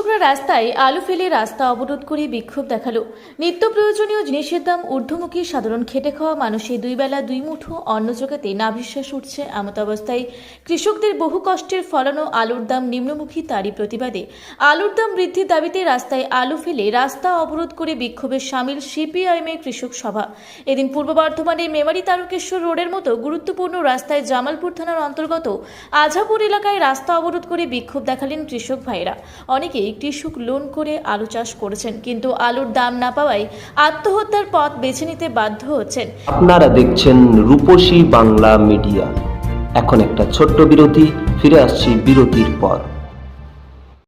কৃষকরা রাস্তায় আলু ফেলে রাস্তা অবরোধ করে বিক্ষোভ দেখাল। নিত্য প্রয়োজনীয় জিনিসের দাম ঊর্ধ্বমুখী সাধারণ খেটে খাওয়া মানুষের দুই বেলা দুই মুঠো অন্ন জোগাতে নাভিশ্বাস উঠছে এমত অবস্থায়। কৃষকদের বহু কষ্টের ফলানো আলুর দাম নিম্নমুখী তারই প্রতিবাদে। আলুর দাম বৃদ্ধির দাবিতে রাস্তায় আলু ফেলে রাস্তা অবরোধ করে বিক্ষোভে সামিল সিপিআইএমের কৃষক সভা। এদিন পূর্ব বর্ধমানের মেমারি তারকেশ্বর রোডের মতো গুরুত্বপূর্ণ রাস্তায় জামালপুর থানার অন্তর্গত আজাপুর এলাকায় রাস্তা অবরোধ করে বিক্ষোভ দেখালেন কৃষক ভাইরা অনেকেই কৃষক লোন করে আলু চাষ করেছেন, কিন্তু আলুর দাম না পাওয়ায় আত্মহত্যার পথ বেছে নিতে বাধ্য হচ্ছেন। আপনারা দেখছেন রূপসী বাংলা মিডিয়া। এখন একটা ছোট্ট বিরতি, ফিরে আসছি বিরতির পর।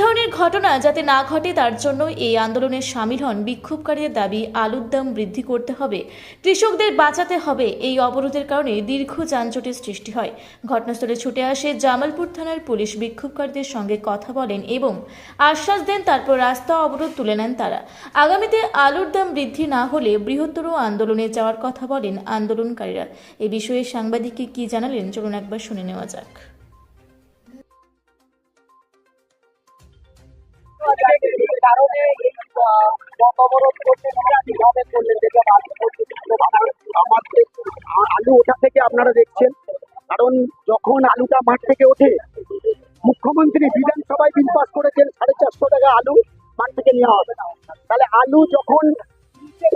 ধরনের ঘটনা যাতে না ঘটে, তার জন্য এই আন্দোলনে সামিল হন বিক্ষোভকারীদের দাবি, আলুর দাম বৃদ্ধি করতে হবে। কৃষকদের বাঁচাতে হবে এই অবরোধের কারণে দীর্ঘ যানজটের সৃষ্টি হয়। ঘটনাস্থলে ছুটে আসে জামালপুর থানার পুলিশ বিক্ষোভকারীদের সঙ্গে কথা বলেন এবং আশ্বাস দেন তারপর রাস্তা অবরোধ তুলে নেন তারা। আগামীতে আলুর দাম বৃদ্ধি না হলে বৃহত্তর আন্দোলনে যাওয়ার কথা বলেন আন্দোলনকারীরা। এ বিষয়ে সাংবাদিককে কি জানালেন, চলুন একবার শুনে নেওয়া যাক। কারণে এই করতে আলু আমাদের থেকে আপনারা দেখছেন। কারণ যখন আলুটা মাঠ থেকে ওঠে, মুখ্যমন্ত্রী বিধানসভায় বিল পাস করেছেন সাড়ে চারশো টাকা আলু মাঠ থেকে নেওয়া হবে। তাহলে আলু যখন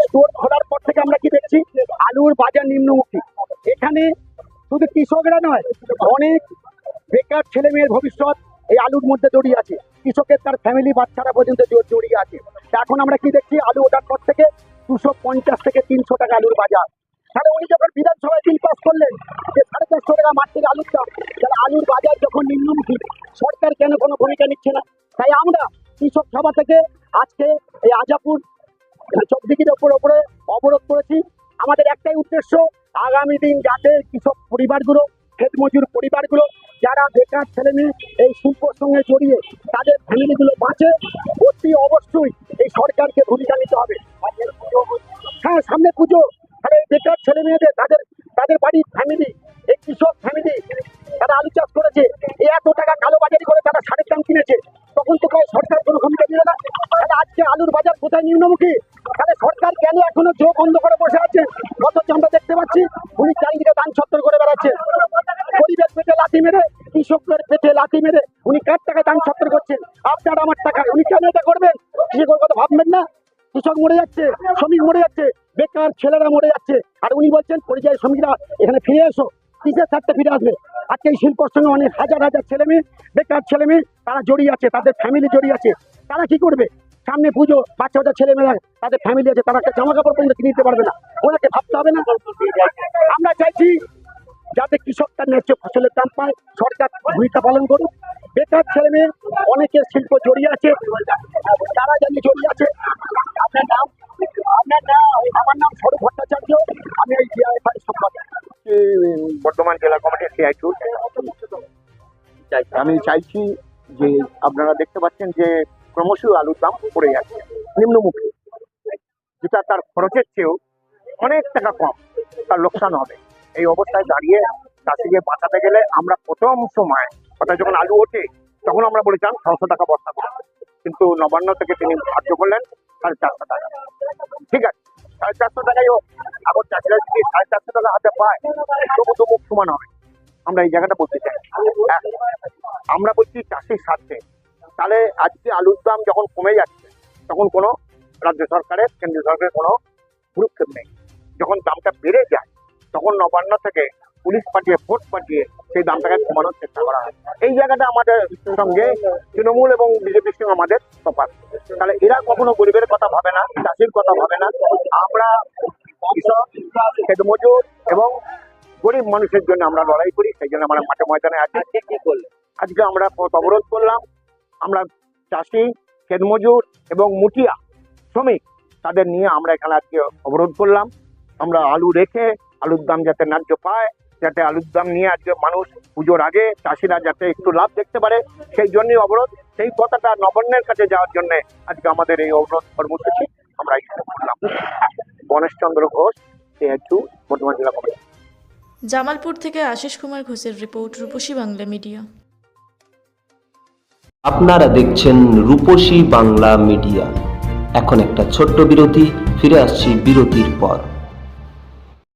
স্টোর খোলার পর থেকে আমরা কি দেখছি? আলুর বাজার নিম্নমুখী। এখানে শুধু কৃষকরা নয়, অনেক বেকার ছেলে মেয়ের ভবিষ্যৎ এই আলুর মধ্যে জড়িয়ে আছে। কৃষকের, তার ফ্যামিলি বাচ্চারা পর্যন্ত জড়- জড়িয়ে আছে। এখন আমরা কি দেখছি? আলু ওঠার পর থেকে দুশো পঞ্চাশ থেকে তিনশো টাকা আলুর বাজার। তাহলে উনি যখন বিধানসভায় বিল পাস করলেন যে সাড়ে চারশো টাকা মাঠ থেকে আলুর দাম, তাহলে আলুর বাজার যখন নিম্নমুখী, সরকার কেন কোনো ভূমিকা নিচ্ছে না? তাই আমরা কৃষক সভা থেকে আজকে এই আজাপুর চকদিকির ওপর, ওপরে অবরোধ করেছি। আমাদের একটাই উদ্দেশ্য, আগামী দিন যাতে কৃষক পরিবারগুলো ক্ষেত মজুর পরিবারগুলো যারা বেকার ছেলে মেয়ে এই শিল্পর সঙ্গে জড়িয়ে তাদের ফ্যামিলিগুলো বাঁচে, অতি অবশ্যই এই সরকারকে ভূমিকা নিতে হবে। হ্যাঁ সামনে পুজো। তাহলে এই বেকার ছেলে মেয়েদের, তাদের তাদের বাড়ির ফ্যামিলি এই কৃষক ফ্যামিলি তারা আলু চাষ করেছে। এই এত টাকা কালোবাজারি করে তারা সারের দাম কিনেছে। তখন তো সরকার কোনো ভূমিকা দিল না। তাহলে আজকে আলুর বাজার কোথায় নিম্নমুখী? তাহলে সরকার কেন এখনও চোখ বন্ধ করে বসে আছে? অথচ আমরা দেখতে পাচ্ছি, উনি চারিদিকে দান ছত্তর করে বেড়াচ্ছে। লাথি মেরে কৃষকদের পেটে লাথি মেরে উনি কার টাকায় দান ছত্তর করছেন? আপনার আমার টাকায়। উনি কেন এটা করবেন? কৃষকের কথা ভাববেন না? কৃষক মরে যাচ্ছে, শ্রমিক মরে যাচ্ছে, বেকার ছেলেরা মরে যাচ্ছে। আর উনি বলছেন, পরিযায়ী শ্রমিকরা, এখানে ফিরে এসো, কিসের স্বার্থে ফিরে আসবে? আজকে এই শিল্পর সঙ্গে অনেক হাজার হাজার ছেলে মেয়ে, বেকার ছেলে মেয়ে, তারা জড়িয়ে আছে, তাদের ফ্যামিলি জড়িয়ে আছে। তারা কি করবে? সামনে পুজো, বাচ্চা বাচ্চা ছেলে মেয়েরা, তাদের ফ্যামিলি আছে, তারা একটা জামা কাপড় পর্যন্ত কিনে দিতে পারবে না। ওনাকে ভাবতে হবে না। আমরা চাইছি যাতে কৃষক তার ন্যায্য ফসলের দাম পায়, সরকার ভূমিকা পালন করুক। বেকার ছেলে মেয়ে, অনেকের শিল্প জড়িয়ে আছে। তারা জানি জড়িয়ে আছে। আপনার নাম? আপনার নাম? আমার নাম স্বরূপ ভট্টাচার্য। আমি এই ডিআইএফআই সম্পাদক। বর্ধমান জেলা কমিটির সিআই টু আমি চাইছি যে আপনারা দেখতে পাচ্ছেন যে ক্রমশ আলুর দাম পড়ে যাচ্ছে, নিম্নমুখী। যেটা তার খরচের চেয়েও অনেক টাকা কম, তার লোকসান হবে। এই অবস্থায় দাঁড়িয়ে চাষিকে বাঁচাতে গেলে আমরা প্রথম সময় অর্থাৎ যখন আলু ওঠে তখন আমরা বলেছিলাম ছশো টাকা বস্তা করে। কিন্তু নবান্ন থেকে তিনি ধার্য করলেন সাড়ে চারশো টাকা। ঠিক আছে সাড়ে চারশো টাকাই হোক এখন চাষিরা যদি সাড়ে চারশো টাকা হাতে পায় তবু তো মুখ সমান হবে আমরা এই জায়গাটা বলতে চাই। হ্যাঁ, আমরা বলছি চাষির স্বার্থে। তাহলে আজকে আলুর দাম যখন কমে যাচ্ছে তখন কোনো রাজ্য সরকারের কেন্দ্রীয় সরকারের কোনো ভ্রুক্ষেপ নেই। যখন দামটা বেড়ে যায় তখন নবান্ন থেকে পুলিশ পাঠিয়ে ভোট পাঠিয়ে সেই দামটাকে কমানোর চেষ্টা করা হয়। এই জায়গাটা আমাদের সঙ্গে তৃণমূল এবং বিজেপির সঙ্গে আমাদের তফাৎ। তাহলে এরা কখনো গরিবের কথা ভাবে না চাষির কথা ভাবে না। আমরা কৃষক খেতমজুর এবং গরিব মানুষের জন্য আমরা লড়াই করি সেই জন্য আমরা মাঠে ময়দানে আছি। কি করলেন? আজকে আমরা পথ অবরোধ করলাম। আমরা চাষি ক্ষেতমজুর এবং মুটিয়া শ্রমিক তাদের নিয়ে আমরা এখানে আজকে অবরোধ করলাম। আমরা আলু রেখে আলুর দাম যাতে ন্যায্য পায় যাতে আলুর দাম নিয়ে আজকে মানুষ পুজোর আগে চাষিরা যাতে একটু লাভ দেখতে পারে সেই জন্যই অবরোধ। সেই কথাটা নবান্নের কাছে যাওয়ার জন্য আজকে আমাদের এই অবরোধ কর্মসূচি আমরা এখানে করলাম। গণেশচন্দ্র ঘোষ টু বর্ধমান জেলা কমিটি। জামালপুর থেকে আশিস কুমার ঘোষের রিপোর্ট রূপসী বাংলা মিডিয়া। আপনারা দেখছেন রূপসী বাংলা মিডিয়া। এখন একটা ছোট্ট বিরতি ফিরে আসছি বিরতির পর।